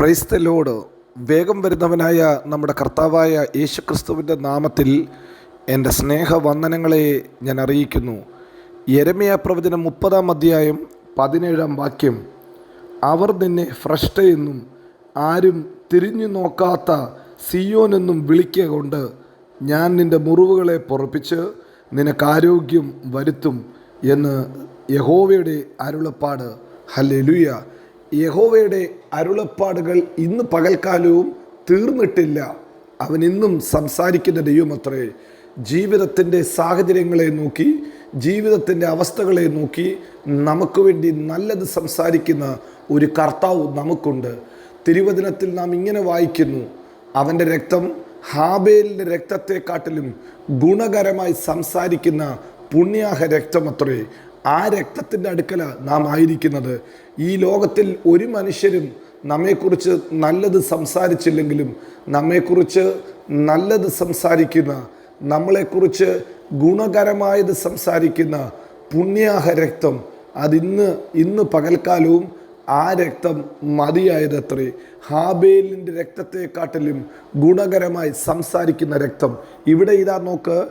ക്രൈസ്തലോട് വേഗം വരുന്നവനായ നമ്മുടെ കർത്താവായ യേശുക്രിസ്തുവിന്റെ നാമത്തിൽ എന്റെ സ്നേഹവന്ദനങ്ങളെ ഞാൻ അറിയിക്കുന്നു. യരമയ പ്രവചനം മുപ്പതാം അധ്യായം പതിനേഴാം വാക്യം. അവർ നിന്നെ ഭ്രഷ്ട എന്നും ആരും തിരിഞ്ഞു നോക്കാത്ത സിയോനെന്നും വിളിക്കുക കൊണ്ട് ഞാൻ നിന്റെ മുറിവുകളെ പൊറപ്പിച്ച് നിനക്ക് ആരോഗ്യം വരുത്തും എന്ന് യഹോവയുടെ അരുളപ്പാട്. ഹല്ലേലൂയ. യഹോവയുടെ അരുളപ്പാടുകൾ ഇന്ന് പകൽക്കാലവും തീർന്നിട്ടില്ല. അവൻ ഇന്നും സംസാരിക്കുന്ന ദൈവമത്രേ ജീവിതത്തിന്റെ സാഹചര്യങ്ങളെ നോക്കി ജീവിതത്തിന്റെ അവസ്ഥകളെ നോക്കി നമുക്ക് വേണ്ടി നല്ലത് സംസാരിക്കുന്ന ഒരു കർത്താവ് നമുക്കുണ്ട്. തിരുവചനത്തിൽ നാം ഇങ്ങനെ വായിക്കുന്നു അവന്റെ രക്തം ഹാബേലിന്റെ രക്തത്തെക്കാട്ടിലും ഗുണകരമായി സംസാരിക്കുന്ന പുണ്യാഹ രക്തമത്രേ ആ രക്തത്തിന്റെ അടുക്കല നാം ആയിരിക്കുന്നത്. ഈ ലോകത്തിൽ ഒരു മനുഷ്യരും നമ്മെക്കുറിച്ച് നല്ലത് സംസാരിച്ചില്ലെങ്കിലും നമ്മെക്കുറിച്ച് നല്ലത് സംസാരിക്കുന്ന നമ്മളെക്കുറിച്ച് ഗുണകരമായത് സംസാരിക്കുന്ന പുണ്യാഹ രക്തം അതിന്ന് ഇന്ന് പകൽക്കാലവും ആ രക്തം മതിയായതത്രേ. ഹാബേലിന്റെ രക്തത്തെക്കാട്ടിലും ഗുണകരമായി സംസാരിക്കുന്ന രക്തം. ഇവിടെ ഇതാ നോക്ക്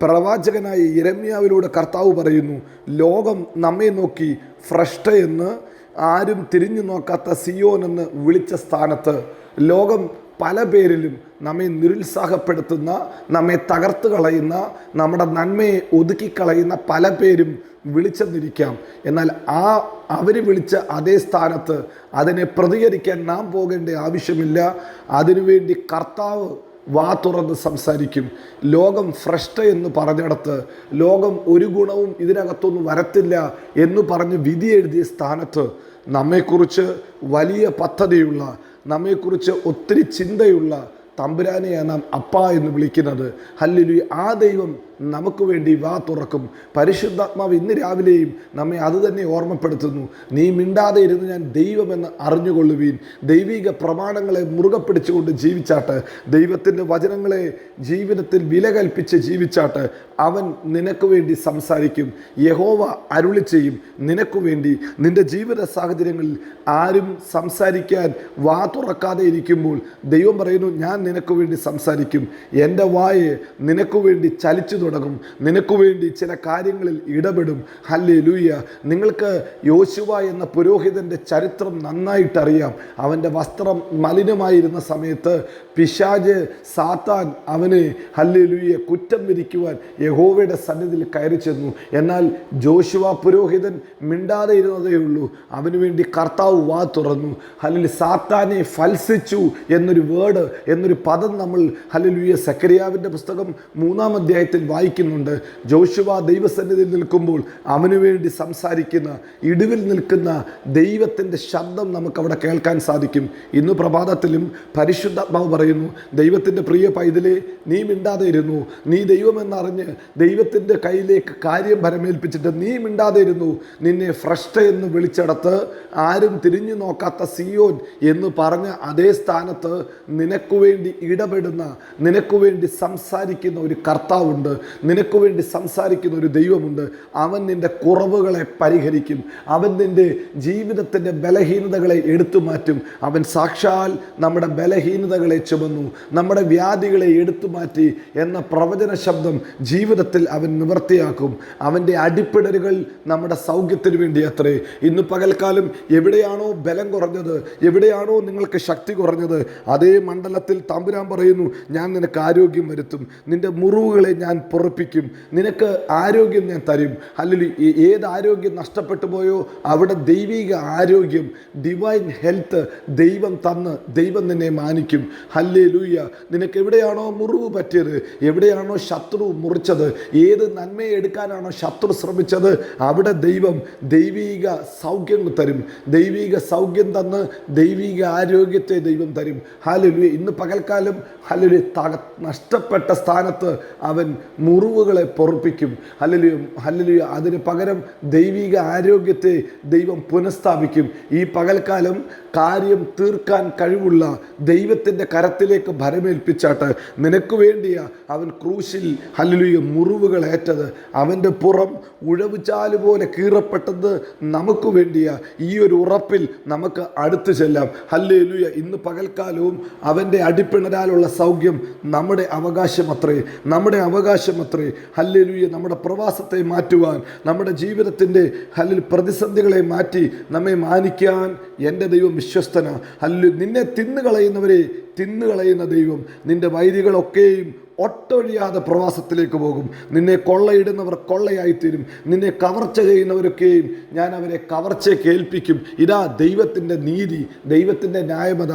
പ്രവാചകനായ ഇരമ്യാവിലൂടെ കർത്താവ് പറയുന്നു ലോകം നമ്മെ നോക്കി ഭ്രഷ്ട എന്ന് ആരും തിരിഞ്ഞു നോക്കാത്ത സിയോൻ എന്ന് വിളിച്ച സ്ഥാനത്ത്. ലോകം പല പേരിലും നമ്മെ നിരുത്സാഹപ്പെടുത്തുന്ന നമ്മെ തകർത്ത് കളയുന്ന നമ്മുടെ നന്മയെ ഒതുക്കിക്കളയുന്ന പല പേരും വിളിച്ചെന്നിരിക്കാം. എന്നാൽ ആ അവർ വിളിച്ച അതേ സ്ഥാനത്ത് അതിനെ പ്രതികരിക്കാൻ നാം പോകേണ്ട ആവശ്യമില്ല. അതിനുവേണ്ടി കർത്താവ് വാ തുറന്ന് സംസാരിക്കും. ലോകം ഫ്രഷ്ട എന്ന് പറഞ്ഞിടത്ത് ലോകം ഒരു ഗുണവും ഇതിനകത്തൊന്നും വരത്തില്ല എന്ന് പറഞ്ഞ് വിധി എഴുതിയ സ്ഥാനത്ത് നമ്മെക്കുറിച്ച് വലിയ പദ്ധതിയുള്ള നമ്മെക്കുറിച്ച് ഒത്തിരി ചിന്തയുള്ള തമ്പുരാനെയാണ് നാം അപ്പ എന്ന് വിളിക്കുന്നത്. ഹല്ലിലു ആ ദൈവം നമുക്ക് വേണ്ടി വാ തുറക്കും. പരിശുദ്ധാത്മാവ് ഇന്ന് രാവിലെയും നമ്മെ അത് തന്നെ ഓർമ്മപ്പെടുത്തുന്നു. നീ മിണ്ടാതെ ഇരുന്ന് ഞാൻ ദൈവമെന്ന് അറിഞ്ഞുകൊള്ളുവീൻ. ദൈവിക പ്രമാണങ്ങളെ മുറുകെ പിടിച്ചുകൊണ്ട് ജീവിച്ചാട്ട് ദൈവത്തിന്റെ വചനങ്ങളെ ജീവിതത്തിൽ വില കൽപ്പിച്ച് ജീവിച്ചാട്ട് അവൻ നിനക്ക് വേണ്ടി സംസാരിക്കും. യഹോവ അരുളി ചെയ്യും നിനക്ക് വേണ്ടി നിന്റെ ജീവിത സാഹചര്യങ്ങളിൽ ആരും സംസാരിക്കാൻ വാ തുറക്കാതെ ഇരിക്കുമ്പോൾ ദൈവം പറയുന്നു ഞാൻ നിനക്ക് വേണ്ടി സംസാരിക്കും. എന്റെ വായെ നിനക്ക് വേണ്ടി ചലിച്ചു തുടങ്ങും. നിനക്ക് വേണ്ടി ചില കാര്യങ്ങളിൽ ഇടപെടും. ഹല്ലേ ലൂയ്യ നിങ്ങൾക്ക് യോശുവ എന്ന പുരോഹിതന്റെ ചരിത്രം നന്നായിട്ടറിയാം. അവന്റെ വസ്ത്രം മലിനമായിരുന്ന സമയത്ത് പിശാജ് സാത്താൻ അവനെ ഹല്ലേ ലൂയ്യ കുറ്റം വിരിക്കുവാൻ യഹോവയുടെ സന്നിധിയിൽ കയറി ചെന്നു. എന്നാൽ ജോഷുവ പുരോഹിതൻ മിണ്ടാതെ ഇരുന്നതേ ഉള്ളൂ. അവന് വേണ്ടി കർത്താവ് വാ തുറന്നു. ഹല്ലിൽ സാത്താനെ ഫൽസിച്ചു എന്നൊരു വേർഡ് എന്നൊരു പദം നമ്മൾ ഹല്ലുയ സക്കരിയാവിന്റെ പുസ്തകം മൂന്നാം അധ്യായത്തിൽ വായിക്കുന്നുണ്ട്. ജോഷുവ ദൈവസന്നിധിയിൽ നിൽക്കുമ്പോൾ അവന് വേണ്ടി സംസാരിക്കുന്ന ഇടിവിൽ നിൽക്കുന്ന ദൈവത്തിന്റെ ശബ്ദം നമുക്കവിടെ കേൾക്കാൻ സാധിക്കും. ഇന്ന് പ്രഭാതത്തിലും പരിശുദ്ധാത്മാവ് പറയുന്നു ദൈവത്തിന്റെ പ്രിയ പൈതലെ നീ മിണ്ടാതെ ഇരുന്നു നീ ദൈവമെന്നറിഞ്ഞ് ദൈവത്തിന്റെ കയ്യിലേക്ക് കാര്യം ഭരമേൽപ്പിച്ചിട്ട് നീ മിണ്ടാതെ ഇരുന്നു നിന്നെ ഫ്രഷ്ട എന്ന് വിളിച്ചെടുത്ത് ആരും തിരിഞ്ഞു നോക്കാത്ത സിയോൻ എന്ന് പറഞ്ഞ അതേ സ്ഥാനത്ത് നിനക്കു വേണ്ടി ഇടപെടുന്ന നിനക്കു വേണ്ടി സംസാരിക്കുന്ന ഒരു കർത്താവുണ്ട്. നിനക്ക് വേണ്ടി സംസാരിക്കുന്ന ഒരു ദൈവമുണ്ട്. അവൻ നിന്റെ കുറവുകളെ പരിഹരിക്കും. അവൻ നിന്റെ ജീവിതത്തിന്റെ ബലഹീനതകളെ എടുത്തു മാറ്റും. അവൻ സാക്ഷാൽ നമ്മുടെ ബലഹീനതകളെ ചുമന്നു. നമ്മുടെ വ്യാധികളെ എടുത്തു മാറ്റി എന്ന പ്രവചന ശബ്ദം ജീവിതത്തിൽ അവൻ നിവർത്തിയാക്കും. അവന്റെ അടിപ്പിടലുകൾ നമ്മുടെ സൗഖ്യത്തിന് വേണ്ടി അത്രേ ഇന്ന് പകൽക്കാലം എവിടെയാണോ ബലം കുറഞ്ഞത്? എവിടെയാണോ നിങ്ങൾക്ക് ശക്തി കുറഞ്ഞത്? അതേ മണ്ഡലത്തിൽ തമ്പുരാൻ പറയുന്നു ഞാൻ നിനക്ക് ആരോഗ്യം വരുത്തും. നിന്റെ മുറിവുകളെ ഞാൻ പൊറപ്പിക്കും നിനക്ക് ആരോഗ്യം ഞാൻ തരും. അല്ലെങ്കിൽ ഏത് ആരോഗ്യം നഷ്ടപ്പെട്ടു പോയോ അവിടെ ദൈവിക ആരോഗ്യം ഡിവൈൻ ഹെൽത്ത് ദൈവം തന്ന് ദൈവം നിന്നെ മാനിക്കും. ഹല്ലേ ലൂയ്യ നിനക്ക് എവിടെയാണോ മുറിവ് പറ്റിയത് എവിടെയാണോ ശത്രു മുറിച്ചത് ഏത് നന്മയെ എടുക്കാനാണോ ശത്രു ശ്രമിച്ചത് അവിടെ ദൈവം ദൈവിക സൗഖ്യങ്ങൾ തരും. ദൈവിക സൗഖ്യം തന്ന് ദൈവിക ആരോഗ്യത്തെ ദൈവം തരും. ഹാലലു ഇന്ന് പകൽക്കാലം ഹാലലു നഷ്ടപ്പെട്ട സ്ഥാനത്ത് അവൻ മുറിവുകളെ പൊറപ്പിക്കും. ഹലലുയ ഹലലുയ അതിന് പകരം ദൈവിക ആരോഗ്യത്തെ ദൈവം പുനഃസ്ഥാപിക്കും. ഈ പകൽക്കാലം കാര്യം തീർക്കാൻ കഴിവുള്ള ദൈവത്തിന്റെ കരത്തിലേക്ക് ഭരമേൽപ്പിച്ചാട്ട് നിനക്ക് വേണ്ടിയാ അവൻ ക്രൂശിൽ ഹല്ലുയ മുറിവുകൾ ഏറ്റത് അവന്റെ പുറം ഉഴവുചാൽ പോലെ കീറപ്പെട്ടത് നമുക്ക് വേണ്ടിയാ. ഈ ഒരു ഉറപ്പിൽ നമുക്ക് അടുത്തു ചെല്ലാം. ഹല്ലേലുയ ഇന്ന് പകൽക്കാലവും അവന്റെ അടിപ്പിണരാലുള്ള സൗഖ്യം നമ്മുടെ അവകാശം അത്രേ നമ്മുടെ അവകാശം അത്രേ ഹല്ലേലൂയ. നമ്മുടെ പ്രവാസത്തെ മാറ്റുവാൻ നമ്മുടെ ജീവിതത്തിന്റെ ഹല്ലിൽ പ്രതിസന്ധികളെ മാറ്റി നമ്മെ മാനിക്കാൻ എന്റെ ദൈവം വിശ്വസ്തന. ഹല്ലു നിന്നെ തിന്നുകളയുന്നവരെ തിന്നുകളയുന്ന ദൈവം നിന്റെ വൈരികളൊക്കെയും ഒട്ടൊഴിയാതെ പ്രവാസത്തിലേക്ക് പോകും. നിന്നെ കൊള്ളയിടുന്നവർ കൊള്ളയായിത്തീരും. നിന്നെ കവർച്ച ചെയ്യുന്നവരൊക്കെയും ഞാൻ അവരെ കവർച്ചയ്ക്ക് ഏൽപ്പിക്കും. ഇതാ ദൈവത്തിന്റെ നീതി ദൈവത്തിന്റെ ന്യായമത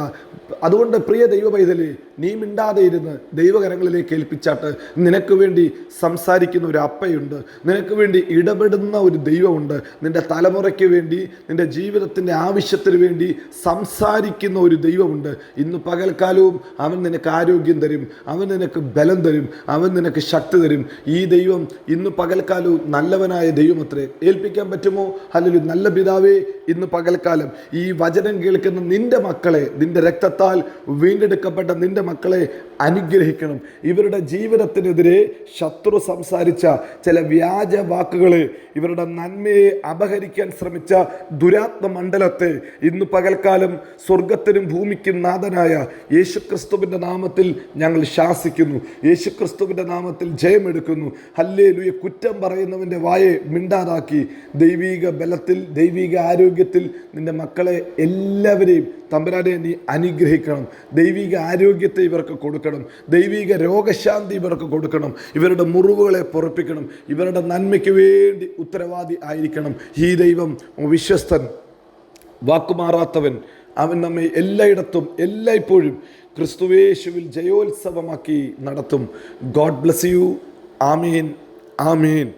അതുകൊണ്ട് പ്രിയ ദൈവ പൈതലേ നീ മിണ്ടാതെ ഇരുന്ന് ദൈവകരങ്ങളിലേക്ക് ഏൽപ്പിച്ചാട്ട് നിനക്ക് വേണ്ടി സംസാരിക്കുന്ന ഒരു അപ്പയുണ്ട്. നിനക്ക് വേണ്ടി ഇടപെടുന്ന ഒരു ദൈവമുണ്ട്. നിന്റെ തലമുറയ്ക്ക് വേണ്ടി നിന്റെ ജീവിതത്തിന്റെ ആവശ്യത്തിന് വേണ്ടി സംസാരിക്കുന്ന ഒരു ദൈവമുണ്ട്. ഇന്ന് പകൽക്കാലവും അവൻ നിനക്ക് ആരോഗ്യം തരും അവൻ നിനക്ക് ബലം തരും അവൻ നിനക്ക് ശക്തി തരും. ഈ ദൈവം ഇന്ന് പകൽക്കാലവും നല്ലവനായ ദൈവമത്രേ. ഏൽപ്പിക്കാൻ പറ്റുമോ? അല്ലെങ്കിൽ നല്ല പിതാവേ ഇന്ന് പകൽക്കാലം ഈ വചനം കേൾക്കുന്ന നിന്റെ മക്കളെ നിന്റെ രക്തത്താൽ വീണ്ടെടുക്കപ്പെട്ട നിന്റെ മക്കളെ അനുഗ്രഹിക്കണം. ഇവരുടെ ജീവിതത്തിനെതിരെ ശത്രു സംസാരിച്ച ചില വ്യാജ വാക്കുകളെ ഇവരുടെ നന്മയെ അപഹരിക്കാൻ ശ്രമിച്ച ദുരാത്മ മണ്ഡലത്തെ ഇന്ന് പകൽക്കാലം സ്വർഗത്തിനും ഭൂമിക്കും നാഥനായ യേശുക്രിസ്തുവിന്റെ നാമത്തിൽ ഞങ്ങൾ ശാസിക്കുന്നു. യേശുക്രിസ്തുവിന്റെ നാമത്തിൽ ജയമെടുക്കുന്നു. ഹല്ലേ ലുയ കുറ്റം പറയുന്നവന്റെ വായെ മിണ്ടാതാക്കി. ദൈവീക ബലത്തിൽ ദൈവീക ആരോഗ്യത്തിൽ നിന്റെ മക്കളെ എല്ലാവരെയും തമ്പരാനെ നീ അനുഗ്രഹിക്കണം. ദൈവിക ആരോഗ്യത്തെ ഇവർക്ക് കൊടുക്കണം. ദൈവിക രോഗശാന്തി ഇവർക്ക് കൊടുക്കണം. ഇവരുടെ മുറിവുകളെ പൊറപ്പിക്കണം. ഇവരുടെ നന്മയ്ക്ക് വേണ്ടി ഉത്തരവാദി ആയിരിക്കണം. ഈ ദൈവം വിശ്വസ്തൻ വാക്കുമാറാത്തവൻ. അവൻ നമ്മെ എല്ലായിടത്തും എല്ലായ്പ്പോഴും ക്രിസ്തുവേശുവിൽ ജയോത്സവമാക്കി നടത്തും. ഗോഡ് ബ്ലസ് യു ആമീൻ. ആമീൻ.